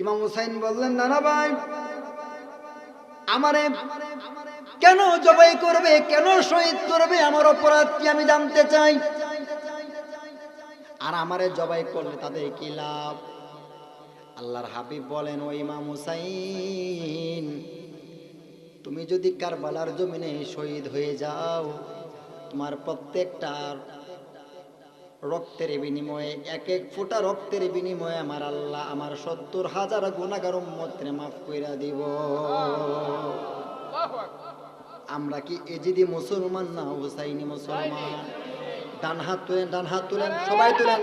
ইমাম হুসাইন বললেন, নানা ভাই, আমারে কেন জবাই করবে? কেন শহীদ করবে? আমার অপরাধ কি আমি জানতে চাই? আর আমারে জবাই করলে তাদের কি লাভ? আল্লাহর হাবিব বলেন, ও ইমাম হুসাইন, তুমি যদি কারবালার জমিনে শহীদ হয়ে যাও, তোমার প্রত্যেকটা রক্তের বিনিময়ে, এক এক ফোঁটা রক্তের বিনিময়ে আমার আল্লাহ আমার সত্তর হাজার গুণাগার উম্মতরে মাফ কইরা দিব। আমরা কি এজিদি মুসলমান না হুসাইনি মুসলমান? ডান হাত তুলেন, ডান হাত তুলেন, সবাই তুলেন।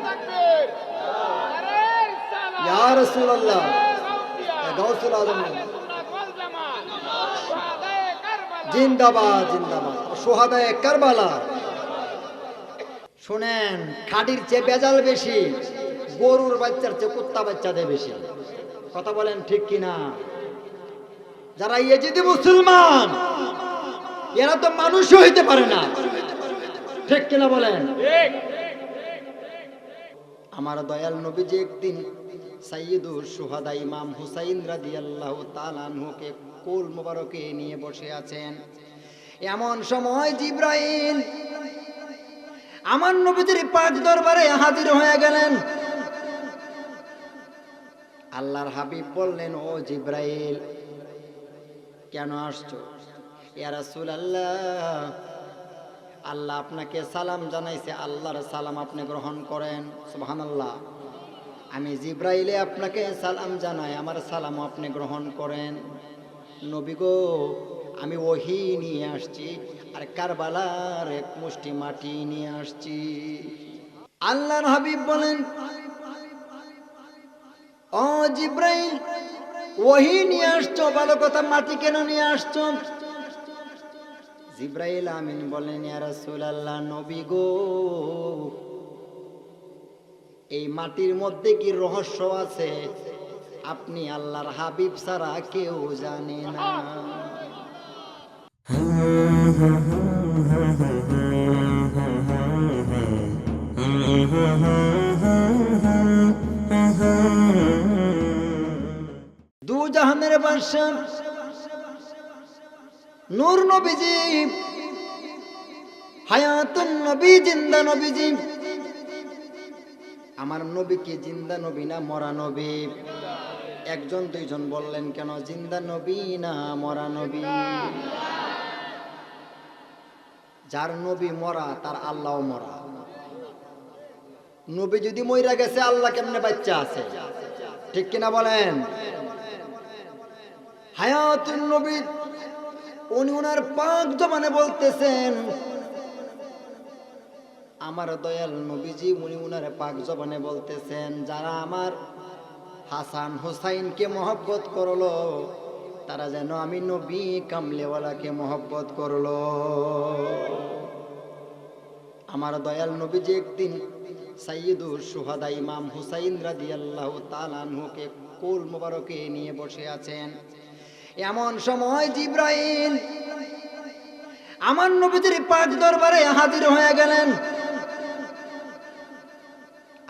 জিন্দাবাদ জিন্দাবাদ। সোহাদায় কারবালা। শোনেন, খাটির চেয়ে বেজাল বেশি, গরুর বাচ্চার চেয়ে কুত্তা বাচ্চাদের বেশি। কথা বলেন ঠিক কিনা? যারা ইয়েজিদি মুসলমান, এরা তো মানুষও হইতে পারে না। ঠিক কিনা বলেন? আমার দয়াল নবীজি একদিন সাইয়দুর সুহাদা ইমাম হুসাইন রাদিয়াল্লাহু তাআলা আনহুকে কোল মোবারকে নিয়ে বসে আছেন। এমন সময় জিব্রাইল আমার নবীজির পাঁচ দরবারে হাজির হয়ে গেলেন। আল্লাহর হাবিব বললেন, ও জিব্রাইল, কেন আসছো? ইয়া আল্লাহ আল্লাহ আপনাকে সালাম জানাইছে, আল্লাহর সালাম আপনি গ্রহণ করেন। সুহান আল্লাহ আমি জিব্রাইলে আপনাকে সালাম জানাই, আমার সালাম আপনি গ্রহণ করেন। নবী গো, আমি ওহি নিয়ে আসছি। আর কারবালার এক মুষ্টি মাটি নিয়ে আসছি। আল্লাহর হাবিব বলেন, ও জিব্রাইল, ওহি নিয়ে আসছো, ভালো কথা, মাটি কেন নিয়ে আসছো? জিব্রাইল আমিন বলেন রাসূলুল্লাহ, নবী গো, এই মাটির মধ্যে কি রহস্য আছে? আপনি আল্লাহর হাবিব ছাড়া কেউ জানে না। দু জাহানের বাদশা নূর নবীজি, হায়াতুন নবী, জিন্দা নবীজি। আমার নবী কি জিন্দা নবী না মরা নবী? একজন দুইজন বললেন, কেন জিন্দা নবী না মরা নবী? যার নবী মরা, তার আল্লাহ মরা। নবী যদি মইরা গেছে, আল্লাহ কেমনে বাচ্চা আছে? ঠিক কিনা বলেন? হায়াতুন নবী, উনি ওনার পাক জমানে বলতেছেন, আমার দয়াল নবীজি, উনি উনার পাক জবানে বলতেছেন, যারা আমার হাসান হুসাইনকে মহব্বত করল তারা যেন আমি নবী কামলেওয়ালাকে মহব্বত করল। আমার দয়াল নবীজি একদিন সাইয়দুর সুহাদা ইমাম হুসাইন রাদিয়াল্লাহু তাআলা আনহুকে কোল মোবারকে নিয়ে বসে আছেন। এমন সময় জিব্রাইল, আমার নবীজির পাঁচ দরবারে হাজির হয়ে গেলেন।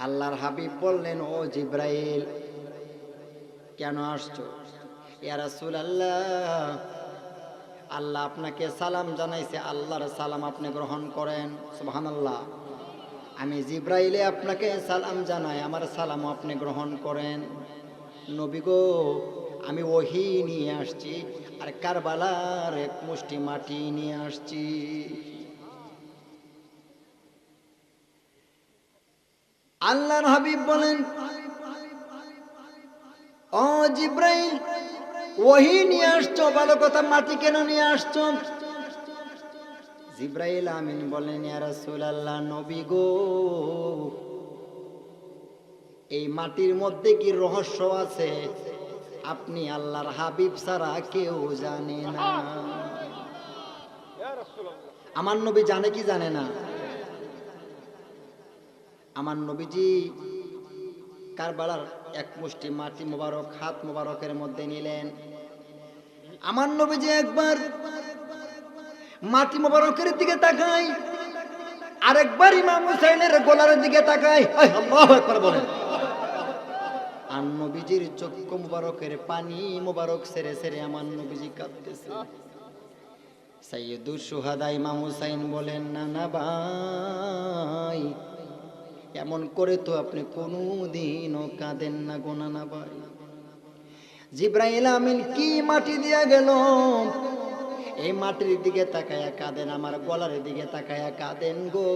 আল্লাহর হাবিব বললেন, ও জিব্রাইল, কেন আসছো? ইয়া রাসূলুল্লাহ, আল্লাহ আপনাকে সালাম জানাইছে, আল্লাহর সালাম আপনি গ্রহণ করেন, সুবহানাল্লাহ। আমি জিব্রাইলে আপনাকে সালাম জানাই, আমার সালাম আপনি গ্রহণ করেন। নবী গো, আমি ওহি নিয়ে আসছি আর কারবালার এক মুষ্টি মাটি নিয়ে আসছি। আল্লাহর হাবিব বলেন, ও জিব্রাইল ওহি নিয়ে আসছো ভালো কথা মাটি কেন নিয়ে আসছো? জিব্রাইল আমিন বলেন রাসূলুল্লাহ নবী গো এই মাটির মধ্যে কি রহস্য আছে? আপনি আল্লাহর হাবিব ছাড়া কেউ জানে না। আমার নবী জানে কি জানে না? আমার নবীজি কারবালার এক মুষ্টি মাটি মোবারক, হাত মোবারকের মধ্যে নিলেন। আমার নবীজি একবার মাটি মোবারকের দিকে তাকাই আরেকবার ইমাম হুসাইনের গোলার দিকে তাকাই বলেন। আর নবীজির চক্ষু মুবারকের পানি মুবারক সেরে সেরে আমার নবীজি কাঁদতেছে। সৈয়দুর সুহাদা ইমাম হুসাইন বলেন না না ভাই এমন করে তো আপনি কোনো দিনও কাঁদেন না গোনা না ভাই। জিব্রাইল আমিন কি মাটি দিয়া গেল? এই মাটির দিকে তাকায়া কাঁদেন, আমার গলার দিকে তাকায়া কাঁদেন গো।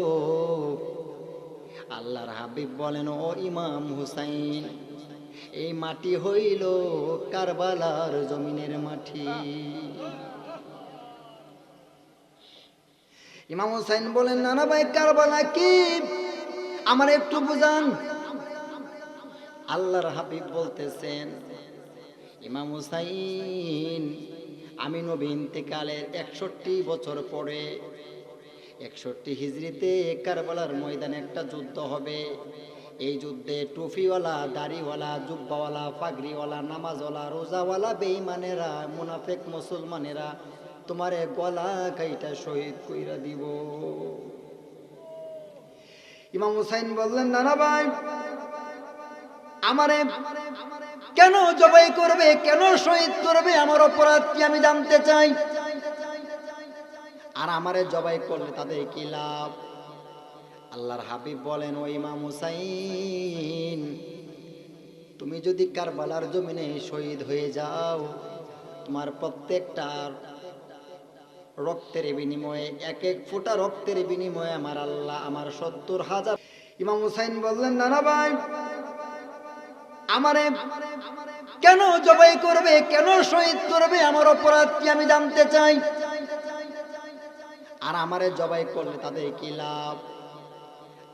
আল্লাহর হাবিব বলেন, ও ইমাম হুসাইন, এই মাটি হইল কারবালার জমিনের মাটি। ইমাম হুসাইন বলেন, নানা ভাই, কারবালা কি আমার একটু বুঝান। আল্লাহর হাবিব বলতেছেন, ইমাম হুসাইন, আমি নবী ইন্তেকালের একষট্টি বছর পরে একষট্টি হিজড়িতে কারবালার ময়দানে একটা যুদ্ধ হবে। এই যুদ্ধে টুফিওয়ালা, দাড়িওয়ালা, জুব্বাওয়ালা, পাগড়িওয়ালা, নামাজওয়ালা, রোজাওয়ালা, বেঈমানেরা, মুনাফেক মুসলমানেরা তোমারে গলা কাইটা শহীদ কইরা দিব। ইমাম হুসাইন বললেন, নানা ভাই, আমারে কেন জবাই করবে? কেন শহীদ করবে? আমার অপরাধ কি আমি জানতে চাই? আর আমারে জবাই করলে তাদের কি লাভ? আল্লাহর হাবিব বলেন, ও ইমাম হুসাইন, তুমি যদি কারবালার জমিনে শহীদ হয়ে যাও, তোমার প্রত্যেকটা রক্তের বিনিময়ে এক এক ফোঁটা রক্তের বিনিময়ে আমার আল্লাহ আমার সত্তর হাজার। ইমাম হুসাইন বললেন, নানা ভাই, আমারে কেন জবাই করবে? কেন শহীদ করবে? আমার অপরাধ কি আমি জানতে চাই? আর আমারে জবাই করলে তাদের কি লাভ?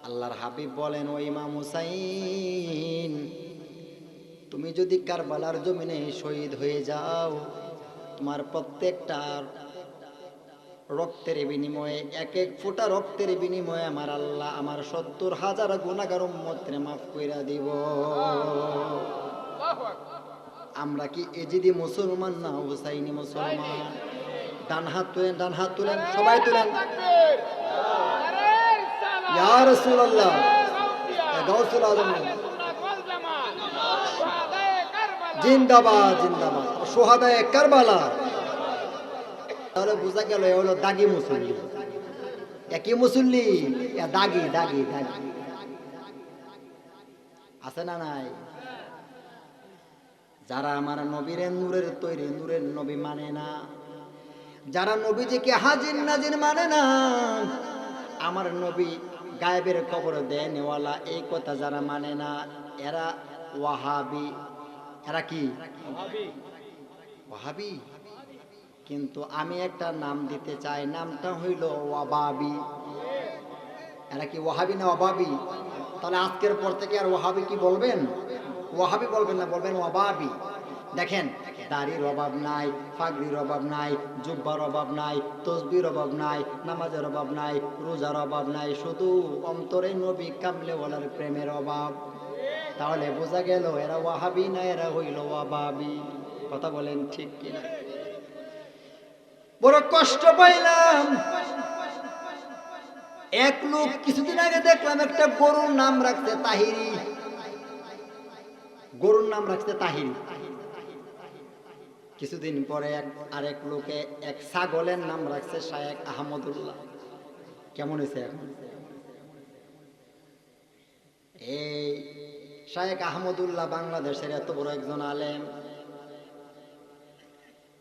আল্লাহর হাবিব বলেন, ও ইমাম হুসাইন, তুমি যদি কারবালার জমিনে শহীদ হয়ে যাও, তোমার প্রত্যেকটা রক্তের বিনিময়ে এক এক ফোঁটা রক্তের বিনিময়ে আমার আল্লাহ আমার সত্তর হাজার গুণাগার উম্মতরে মাফ কইরা দিব। আমরা কি এজিদি মুসলমান না হুসাইনি মুসলমান? ডান হাত তুলেন ডান হাত তুলেন সবাই তুলেন। ইয়া রাসূলুল্লাহ। গাউসুল আজম জিন্দাবাদ জিন্দাবাদ। সোহাদায় কারবালা। তাহলে বোঝা গেল এ হলো দাগি মুসল্লি। একই মুসল্লি? দাগি দাগি দাগি। আছে না নাই? যারা আমার নবীরে নূরের তৈরি, নূরের নবী মানে না। যারা নবীজিকে হাজির, নাজির মানে না। আমার নবী গায়েবের খবর দেয় নেওয়ালা এই কথা যারা মানে না, এরা ওয়াহাবি। এরা কি? ওয়াহাবি। কিন্তু আমি একটা নাম দিতে চাই, নামটা হইল ওয়াবাবি। এরা কি ওয়াহাবি না ওয়াবাবি? তাহলে আজকের পর থেকে আর ওয়াহাবি কি বলবেন? ওয়াহাবি বলবেন না, বলবেন ওয়াবাবি। দেখেন, দাড়ির অভাব নাই ফাগরির অভাব নাই, জুব্বার অভাব নাই, তসবির অভাব নাই, নামাজের অভাব নাই, রোজার অভাব নাই, শুধু অন্তরে নবী কামলেওয়ালার প্রেমের অভাব। তাহলে বোঝা গেল এরা ওয়াহাবি না এরা হইল ওয়াবাবি। কথা বলেন ঠিক কিনা? বড় কষ্ট পাইলাম। এক লোক কিছুদিন আগে দেখলাম একটা গরুর নাম রাখছে তাহিরি। গরুর নাম রাখছে তাহিরি কিছুদিন পরে এক আরেক লোকে এক ছাগলের নাম রাখছে শায়েক আহমদুল্লাহ। কেমন হয়েছে এখন? এই শায়েক আহমদুল্লাহ বাংলাদেশের এত বড় একজন আলেম।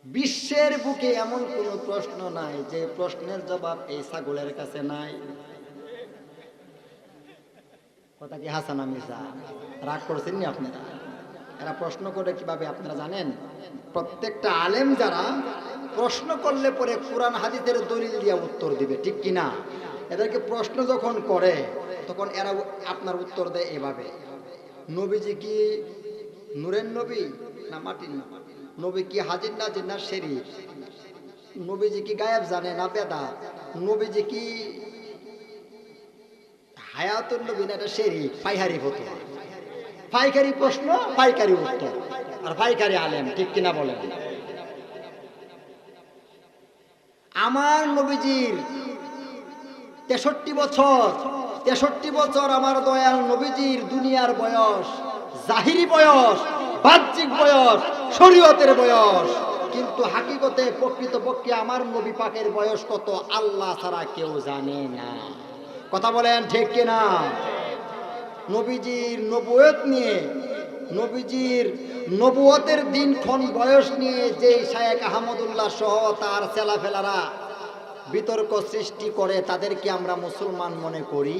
বিশ্বের বুকে এমন কোনো প্রশ্ন নাই যে প্রশ্নের জবাব এই ছাগলের কাছে নাই। কথা কি হাসান আমিসা রাগ করছেন নি আপনারা? এরা প্রশ্ন করে কীভাবে আপনারা জানেন? প্রত্যেকটা আলেম যারা প্রশ্ন করলে পরে কোরআন হাদিসের দলিল দিয়ে উত্তর দিবে, ঠিক কি না? এদেরকে প্রশ্ন যখন করে, তখন এরা আপনার উত্তর দেয় এভাবে। নবীজি কি নূরের নবী না মাটির নবী? নবী কি হাজির নাজির না শেরিফ? নবীজি কি গায়েব জানে না বেদা নবীজি কি হায়াতুর নবী না এটা শেরিফ? পাইহারি হতো পাইকারি প্রশ্ন, পাইকারি উত্তর। আর পাইকারি আলেম, ঠিক কিনা বলেন? আমার নবীজির তেষট্টি বছর তেষট্টি বছর আমার দয়াল নবীজির দুনিয়ার বয়স, জাহিরি বয়স বাহ্যিক বয়স, শরীয়তের বয়স। কিন্তু হাকিকতে প্রকৃত পক্ষে আমার নবী পাকের বয়স কত, আল্লাহ ছাড়া কেউ জানে না। কথা বলেন ঠিক কিনা? নবীজির নবুয়ত নিয়ে, নবীজির নবুয়তের দিনক্ষণ বয়স নিয়ে যেই শায়েক আহমদুল্লাহ সহ তার চেলাফেলারা বিতর্ক সৃষ্টি করে, তাদেরকে আমরা মুসলমান মনে করি।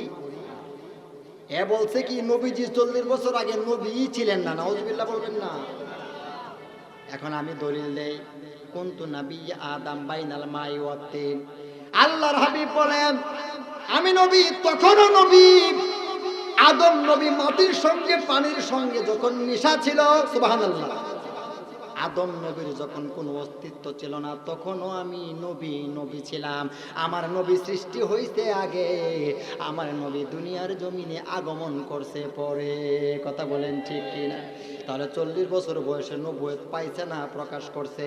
এ বলছে কি, নবীজি চল্লিশ বছর আগে নবী ছিলেন না নজবিল্লা বলবেন না। এখন আমি দলিল দেই কোন তো নবী আদম বাইনাল মাই ওয়াতিন আল্লাহর হাবিব বলেন, আমি নবী, তখনও নবী। আদম নবী মাটির সঙ্গে, পানির সঙ্গে যখন মিশা ছিল, সুবহানাল্লাহ। আদম নবীর যখন কোনো অস্তিত্ব ছিল না, তখনও আমি নবী নবী ছিলাম। আমার নবী সৃষ্টি হইতে আগে। আমার নবী দুনিয়ার জমিনে আগমন করছে পরে। কথা বলেন ঠিক কিনা? তাহলে চল্লিশ বছর বয়সে নবুয়ত পাইছে না, প্রকাশ করছে?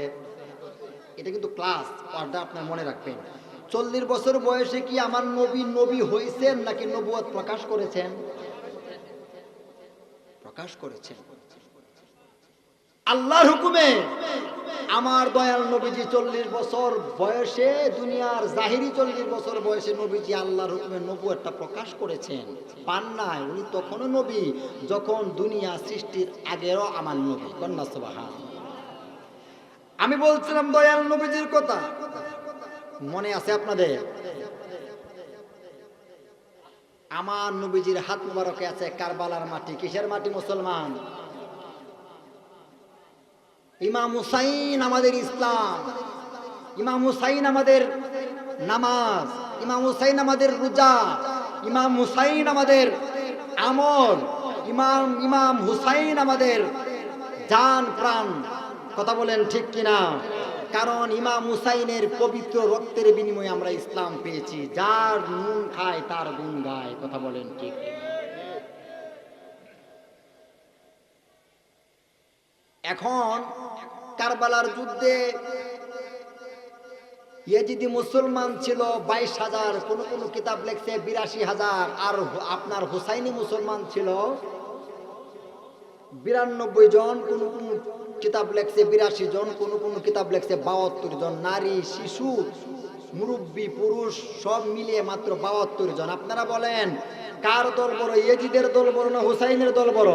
এটা কিন্তু ক্লাস পর্দা আপনার মনে রাখবেন। চল্লিশ বছর বয়সে কি আমার নবী নবী হয়েছেন নাকি নবুয়ত প্রকাশ করেছেন? প্রকাশ করেছেন। আল্লাহর হুকুমে আমার দয়াল নবীজি চল্লিশ বছর বয়সে, দুনিয়ার জাহিরি চল্লিশ বছর বয়সে নবীজি আল্লাহর হুকুমে নবু একটা প্রকাশ করেছেন। পান নাই, উনি তখনও নবী, যখন দুনিয়া সৃষ্টির আগেরও আমার নবী। কন্যা সুবাহা আমি বলছিলাম, দয়াল নবীজির কথা। মনে আছে আপনাদের? আমার নবীজির হাত মুবারকে আছে কারবালার মাটি। কিসের মাটি, মুসলমান? ইমাম হুসাইন আমাদের ইসলাম, ইমাম হুসাইন আমাদের নামাজ, ইমাম হুসাইন আমাদের রোজা, ইমাম হুসাইন আমাদের আমল, ইমাম ইমাম হুসাইন আমাদের জান, প্রাণ। কথা বলেন ঠিক কিনা? কারণ ইমাম হুসাইনের পবিত্র রক্তের বিনিময়ে আমরা ইসলাম পেয়েছি। যার নুন খায়, তার গুণ গায়। কথা বলেন ঠিক এখন কারবালার যুদ্ধে ইয়েজিদি মুসলমান ছিল বাইশ হাজার, কোন কোন কিতাব লেখছে বিরাশি হাজার, আর আপনার হুসাইনি মুসলমান ছিল বিরানব্বই জন, কোন কোন কিতাব লেখছে বিরাশি জন, কোন কোন কিতাব লেখছে বাহাত্তর জন, নারী, শিশু, মুরব্বী, পুরুষ, সব মিলিয়ে মাত্র বাহাত্তর জন। আপনারা বলেন, কার দল বড়, ইয়েজিদের দল বড় না হুসাইনের দল বড়?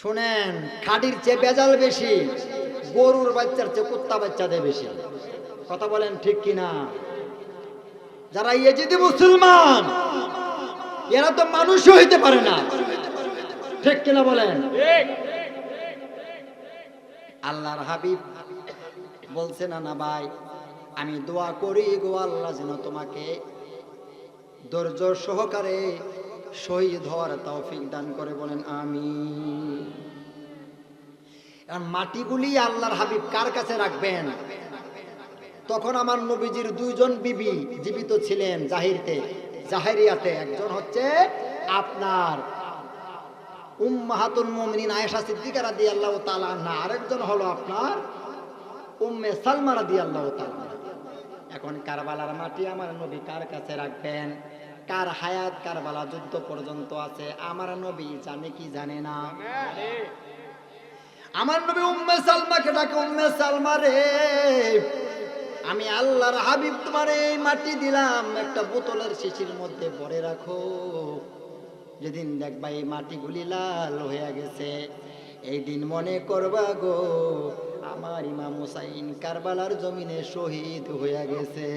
শোনেন, খাটির চেয়ে বেজাল বেশি, গরুর বাচ্চার চেয়ে কুত্তা বাচ্চাদের বেশি। কথা বলেন ঠিক কিনা? যারা ইয়েজিদি মুসলমান, এরা তো মানুষই হইতে পারে না। ঠিক কিনা বলেন? আল্লাহর হাবিব বলছে, না না ভাই, আমি দোয়া করি গো আল্লাহ যেন তোমাকে ধৈর্য সহকারে শহীদ হওয়ার তৌফিক দান করে বলেন আমি মাটিগুলি আল্লাহর হাবিব কার কাছে রাখবেন? তখন আমার নবীজির দুইজন বিবি জীবিত ছিলেন জাহিরতে জাহেরিয়াতে একজন হচ্ছে আপনার উম্মাহাতুল মুমিনিন আয়েশা সিদ্দিকা রাদিয়াল্লাহু তাআলা আনহা, আরেকজন হলো আপনার উম্মে সালমা রাদিয়াল্লাহু তাআলা। এখন কারবালার মাটি আমার নবী কার কাছে রাখবেন? কার হায়াত কারবালা যুদ্ধ পর্যন্ত আছে? আমার নবী জানে কি জানে না? আমার নবী উম্মে সালমাকে ডাকে, উম্মে সালমা রে, আমি আল্লাহর হাবিব তোমার এই মাটি দিলাম। একটা বোতলের শিশির মধ্যে ভরে রাখো। যেদিন দেখবা এই মাটিগুলি লাল হয়ে গেছে, এই দিন মনে করবা গো, আমার ইমাম হুসাইন কারবালার জমিনে শহীদ হয়ে গেছে।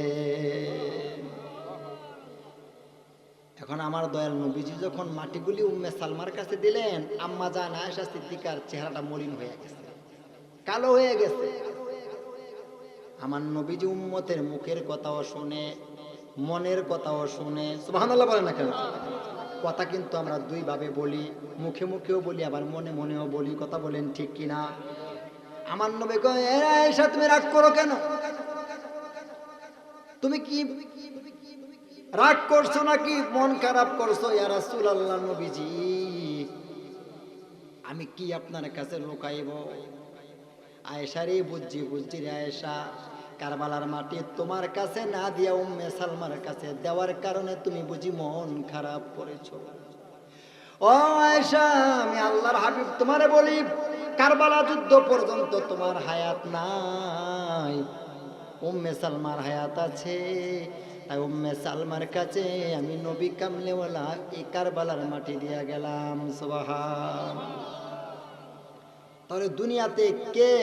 এখন আমার দয়াল নবীজি যখন মাটিগুলি উম্মে সালমার কাছে দিলেন, আম্মা জান আয়েশা সিদ্দিকার চেহারাটা মলিন হয়ে গেছে, কালো হয়ে গেছে। আমার নবীজি উম্মতের মুখের কথাও শুনে, মনের কথাও শুনে, সুবহানাল্লাহ বলেন না কেন? কথা কিন্তু আমরা দুই ভাবে বলি, মুখে মুখেও বলি, আবার মনে মনেও বলি, কথা বলেন ঠিক কিনা? আমার নবী কয়, "এ আয়েশা, তুমি রাগ করো কেন? তুমি কি রাগ করছ নাকি? মন খারাপ করছ? ইয়া রাসূলুল্লাহ নবীজি, আমি কি আপনার কাছে লুকাইব? আয়েশা রে বুঝছি বুঝছি রে আয়েশা। কারবালার মাটি তোমার কাছে না দিয়া উম্মে সালমার কাছে দেওয়ার কারণে তুমি বুঝি মন খারাপ করেছ। ও আয়েশা, আমি আল্লাহর হাবিব, তোমারে বলি, কারবালা যুদ্ধ পর্যন্ত তোমার হায়াত নাই। উম্মে সালমার হায়াত আছে। তাই উম্মে সালমার কাছে আমি নবী কামলেওয়ালা এই কারবালার মাটি দিয়া গেলাম, সুবহান। তাহলে দুনিয়াতে কে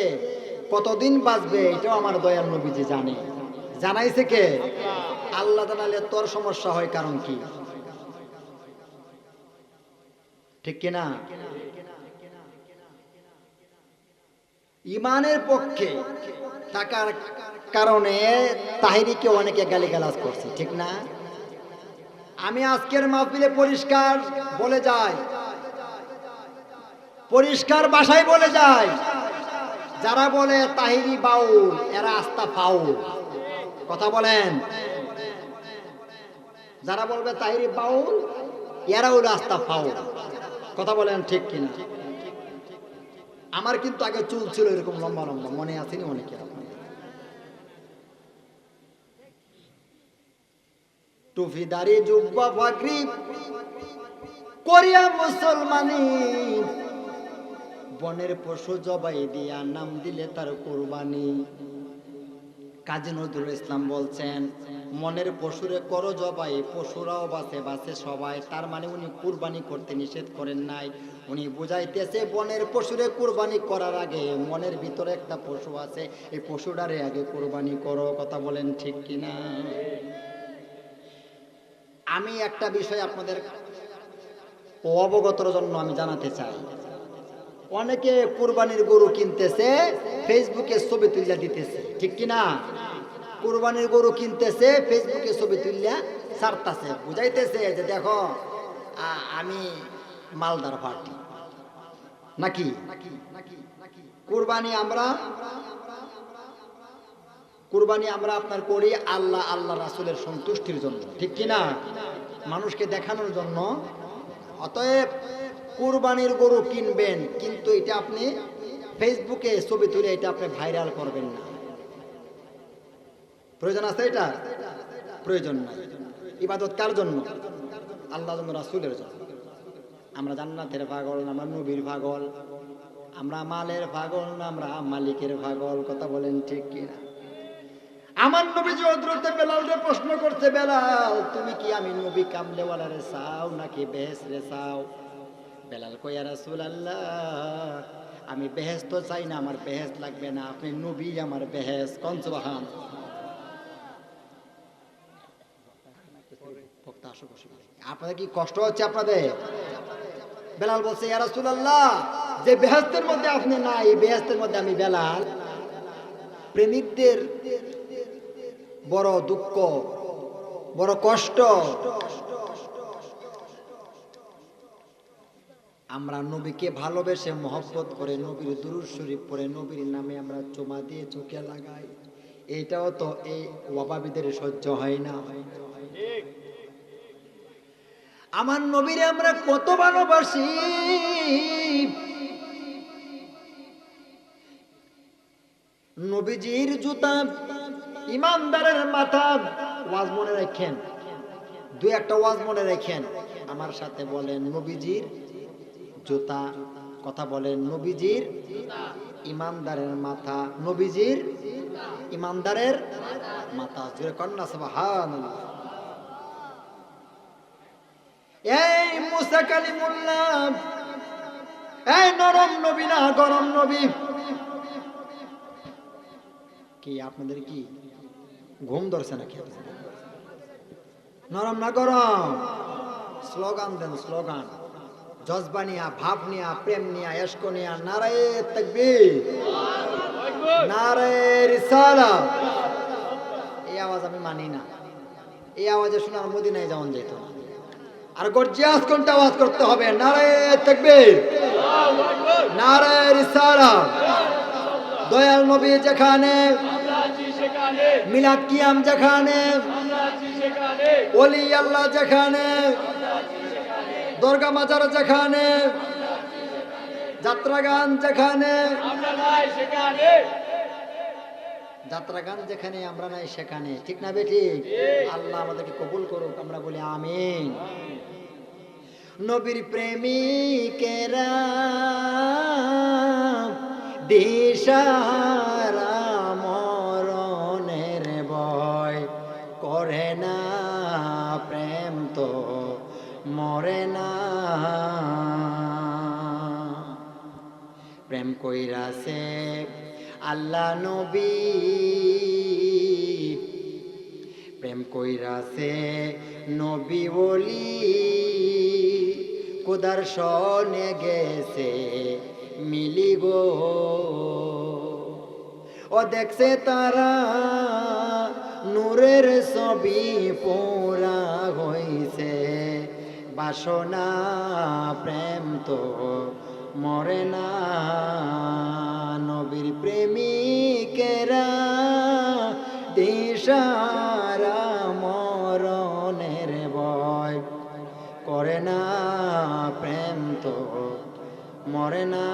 কতদিন বাঁচবে এটাও আমার দয়াল নবীজি জানে। জানাইছে কে? আল্লাহ জানালে তোর সমস্যা হয় কারণ কি? ঠিক কিনা? ইমানের পক্ষে থাকার কারণে তাহিরিকে অনেকে গালিগালাজ করছে, ঠিক না? আমি আজকের মাহফিলে পরিষ্কার বলে যাই, পরিষ্কার বাসায় বলে যায় যারা বলে তাহিরি বাউল, এরা আস্তা ফাউল। কথা বলেন। যারা বলবে তাহিরি বাউল এরা হলো আস্তা ফাউল। কথা বলেন ঠিক কিনা? আমার কিন্তু আগে চুল ছিল এরকম লম্বা লম্বা, মনে আসেনি অনেকে। টুফি দাড়ি জুব্বা ফাকরি করিয়া মুসলমানি বনের পশু জবাই দিয়া নাম দিলে তার কোরবানি কাজী নজরুল ইসলাম বলছেন, মনের পশুরে করো জবাই, পশুরাও বাঁচে বাঁচে সবাই। তার মানে উনি কুরবানি করতে নিষেধ করেন নাই। উনি বুঝাইতেছে, বনের পশুরে কুরবানি করার আগে মনের ভিতরে একটা পশু আছে, এই পশুটারে আগে কুরবানি করো, কথা বলেন ঠিক কিনা? আমি একটা বিষয় আপনাদের অবগতর জন্য আমি জানাতে চাই। অনেকে কুরবানির গরু কিনতেছে ফেসবুকে ছবি তুলিয়া দিতেছে। ঠিক কিনা? কুরবানির গরু কিনতেছে ফেসবুকে ছবি তুলিয়া ছাড়তাছে। বুঝাইতেছে যে দেখো আমি মালদার পার্টি। নাকি? কুরবানি আমরা কুরবানি আমরা আপনার করি আল্লাহ আল্লাহ রাসুলের সন্তুষ্টির জন্য। ঠিক কি না মানুষকে দেখানোর জন্য। অতএব কুরবানির গরু কিনবেন, কিন্তু এটা আপনি ফেসবুকে ছবি তুলে এটা আপনি ভাইরাল করবেন না। প্রয়োজন আছে এটা? প্রয়োজন নাই। ইবাদত কার জন্য? আল্লাহ রাসুলের জন্য। আমরা জান্নাতের পাগল না, আমরা নবীর পাগল। আমরা মালের পাগল না, আমরা মালিকের পাগল, কথা বলেন ঠিক কিনা? আমার নবী যে হজরতে বেলালকে প্রশ্ন করছে, বেলাল, তুমি কি আমি নবী কামলেওয়ালারে চাও নাকি বেহেস রে চাও? বেলাল কইয়া রাসূল আল্লাহ আমি বেহেস তো চাই না, আমার বেহেস লাগবে না। আপনি নবী, আমার বেহেস বসে। আপনাদের কি কষ্ট হচ্ছে আপনাদের? বেলাল বলছে, ইয়া রাসূলুল্লাহ, যে বেহেস্তের মধ্যে আপনি নাই বেহেস্তের মধ্যে আমি বেলাল। প্রেমিকদের বড় দুঃখ, বড় কষ্ট আমরা নবীকে ভালোবেসে মহব্বত করে নবীর দুরুদ শরীফ পরে নবীর নামে আমরা চুমা দিয়ে চোখে লাগাই। এইটাও তো এই ওয়াবাবিদের সহ্য হয় না। আমার নবীরে আমরা কত ভালোবাসি। নবীজির জুতা ইমানদারের মাথা ওয়াজ মনে রাখেন। দু একটা ওয়াজ মনে রাখেন। আমার সাথে বলেন, নবীজির জুতা, কথা বলেন নবীজির ইমানদারের মাথা, নবীজির ইমানদারের মাথা। জুড়ে কন্যা সবাহান এই মুসা কালিমুল্লাহ, এই নরম নবী না গরম নবী। কি, আপনাদের কি ঘুম ধরছে নাকি? নরম না গরম? স্লোগান দেন, স্লোগান। জজবা নিয়া, ভাব নিয়া, প্রেম নিয়া এস্ক নিয়া, নারায়ে রিসালা এই আওয়াজ আমি মানি না। এই আওয়াজে শোনার মদিনায় যাওয়ান যেত আর গর্জিয়াস কোনটা আওয়াজ করতে হবে? নারায়ে তাকবীর। নারায়ে রিসালা দয়াল নবী যেখানে, মিলাদ কিয়াম যেখানে, ওলি আল্লাহ যেখানে দুর্গা মাজার যেখানে যাত্রা গান যেখানে যাত্রা গান যেখানে আমরা নাই সেখানে। ঠিক না বেঠিক আল্লাহ আমাদেরকে কবুল করুক আমরা বলি আমিন। নবীর প্রেমিকেরা দিশারা মরে না। প্রেম কইরাছে আল্লাহ নবী। প্রেম কইরাছে নবী বলি। কুদার সনে গেছে মিলি গো ও দেখছে তারা নূরের ছবি পোড়া হইছে। বাসনা, প্রেম তো মরে না। নবীর প্রেমিকেরা দিশারা মরণের ভয় করে না। প্রেম তো মরে না।